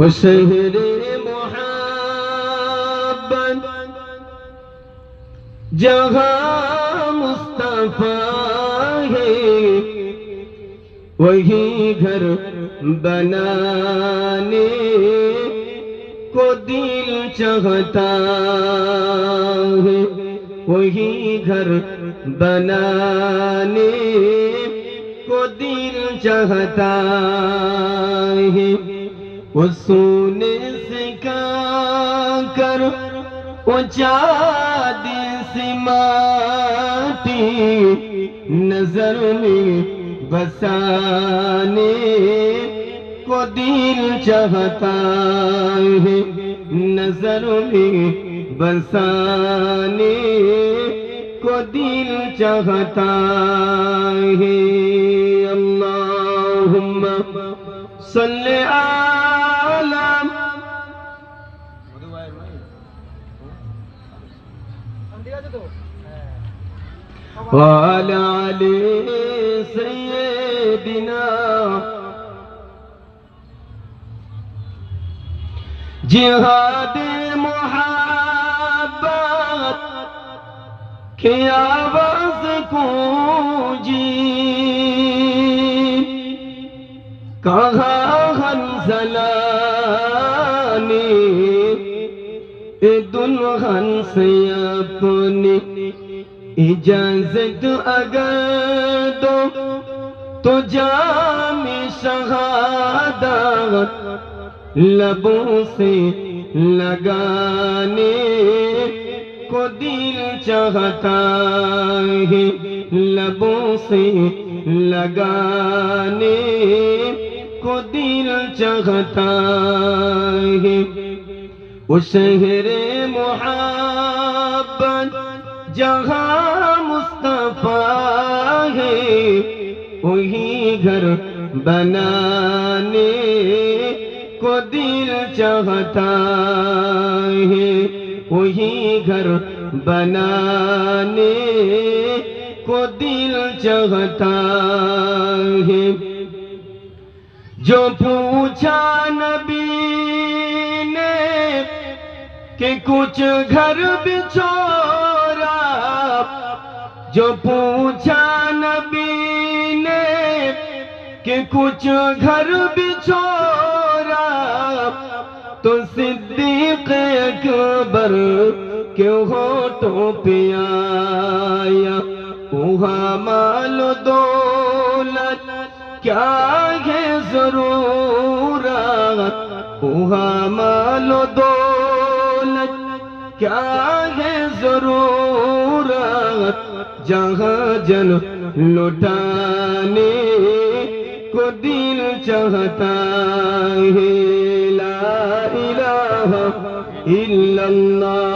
وہ شہر محبت جہاں مصطفیٰ ہے۔ وہی گھر بنانے کو دل چاہتا ہے۔ وہی گھر بنانے کو دل چاہتا ہے۔ وہ سونے سے کا کر، وہ چاد سے نظر میں بسانے کو دل چاہتا ہے، نظر میں بسانے کو دل چاہتا ہے۔ اللہم صل على وعلى علي سيدنا جهاد محبت کیا آواز کو کہاں ہنزلانی اے دلہن سے اپنی اجازت اگر دو، تو جام شہادت لبوں سے لگانے کو دل چاہتا ہے، لبوں سے لگانے کو دل چاہتا ہے۔ وہ شہر محبت جہاں مصطفیٰ ہے، وہی گھر بنانے کو دل چاہتا ہے۔ وہی گھر بنانے کو دل چاہتا ہے۔ جو پوچھا نبی نے کہ کچھ گھر بچورا جو پوچھا نبی نے کہ کچھ گھر بچورا تو صدیق اکبر کیوں ہوٹوں پہ آیا؟ وہاں مال و دولت کیا ہے؟ ضرورت وہاں مال و دولت کیا ہے ضرورت جہاں جن لٹانے کو دل چاہتا ہے لا الہ الا اللہ لا